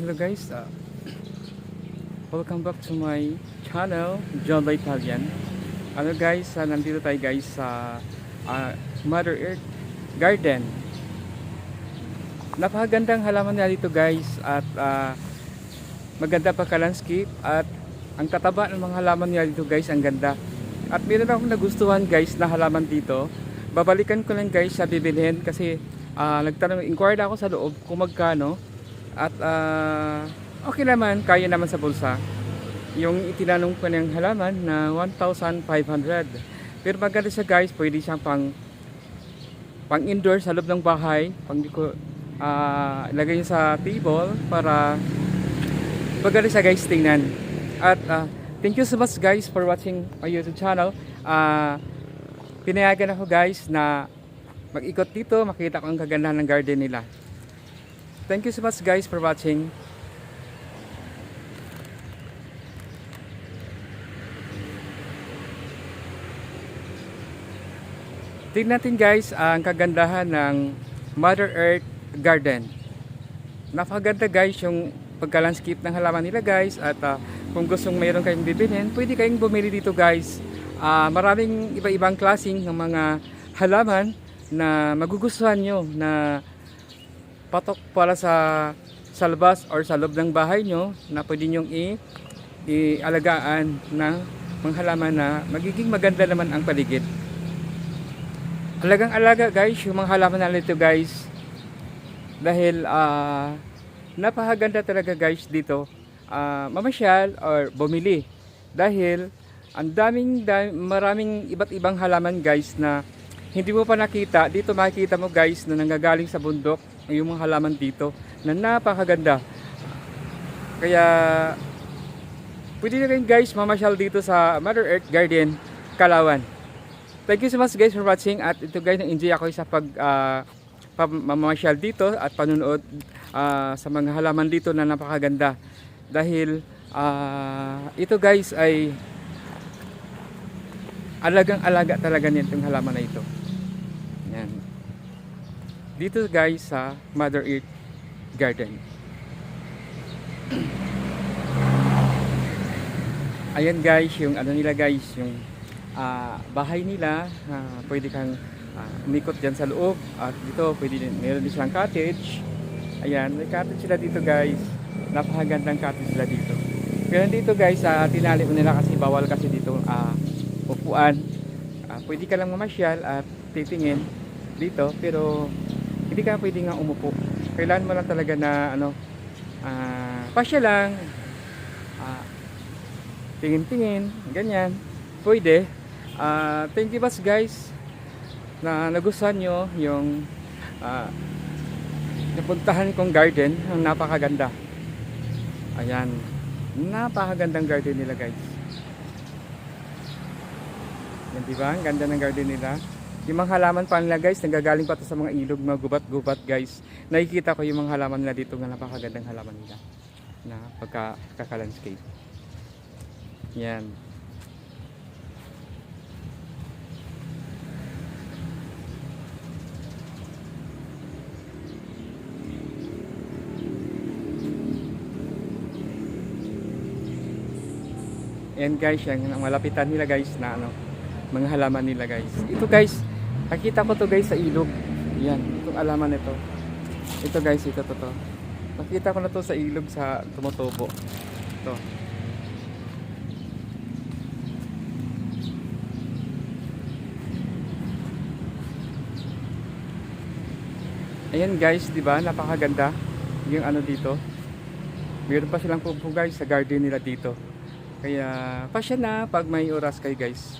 Hello guys, uh, welcome back to my channel, John Ray Italian. Ano guys, uh, nandito tayo guys sa uh, Mother Earth Garden. Napakagandang halaman nila dito guys at uh, maganda pa ka-landscape at ang tataba ng mga halaman nila dito guys, ang ganda. At meron akong nagustuhan guys na halaman dito. Babalikan ko lang guys sa bibilhin kasi uh, nagtanong, inquired ako sa loob kung magkano. At ah, okay naman, kaya naman sa bulsa. Yung itinanong ko ng halaman na 1,500. Pero maganda siya guys, pwede siyang pang pang indoor sa loob ng bahay, pang ko ah, ilagay niyo sa table para maganda siya guys tingnan. At ah, thank you so much guys for watching my YouTube channel. Ah, pinayagan ako guys na mag-ikot dito, makita ko ang kagandahan ng garden nila. Thank you so much guys for watching. Tingnan natin guys ang kagandahan ng Mother Earth Garden. Napakaganda guys yung pagka-landscape ng halaman nila guys at ah, kung gustong mayroon kayong bibilhin, pwede kayong bumili dito guys. Ah, maraming iba-ibang klaseng ng mga halaman na magugustuhan nyo na patok para sa sa labas or sa loob ng bahay nyo na pwede nyong i ialagaan ng mga halaman na magiging maganda naman ang paligid. Alagang alaga guys, yung mga halaman na ito guys. Dahil ah napakaganda talaga guys dito. ah, mamasyal or bumili. Dahil ang daming, dam- maraming iba't ibang halaman guys na hindi mo pa nakita. Dito makikita mo guys na nanggagaling sa bundok yung mga halaman dito na napakaganda. Kaya pwede na rin guys mamasyal dito sa Mother Earth Garden, Kalawan. Thank you so much guys for watching at ito guys na-enjoy ako sa pag ah, pamamasyal dito at panunood ah, sa mga halaman dito na napakaganda. Dahil ah, ito guys ay alagang alaga talaga nitong halaman na ito. Dito guys sa Mother Earth Garden. Ayan guys, yung ano nila guys, yung ah, bahay nila, ah, pwede kang ah, umikot dyan sa loob at dito pwede din, meron din silang cottage. Ayan, may cottage sila dito guys. Napakagandang cottage sila dito. Pero dito guys, uh, tinali mo nila kasi bawal kasi dito ah, upuan. Ah, pwede ka lang mamasyal at titingin dito pero hindi ka pwede nga umupo. Kailangan mo lang talaga na ano, ah, pasya lang. Ah, tingin-tingin, ganyan. Pwede. Ah, thank you much guys na nagustuhan nyo yung ah, napuntahan kong garden. Ang napakaganda. Ayan. Napakagandang garden nila guys. Yan diba? Ang ganda ng garden nila. Yung mga halaman pa nila guys, nagagaling pa to sa mga ilog, mga gubat-gubat guys. Nakikita ko yung mga halaman nila dito nga napakagandang halaman nila na pagka kaka-landscape. Yan. Yan guys, yan ang malapitan nila guys na ano, mga halaman nila guys. Ito guys, nakita ko to guys sa ilog. Yan, itong alaman nito. Ito guys, ito to to. Nakita ko na to sa ilog sa tumutubo. Ito. Ayan guys, 'di ba? Napakaganda yung ano dito. Meron pa silang pupo guys sa garden nila dito. Kaya pasya na pag may oras kayo guys.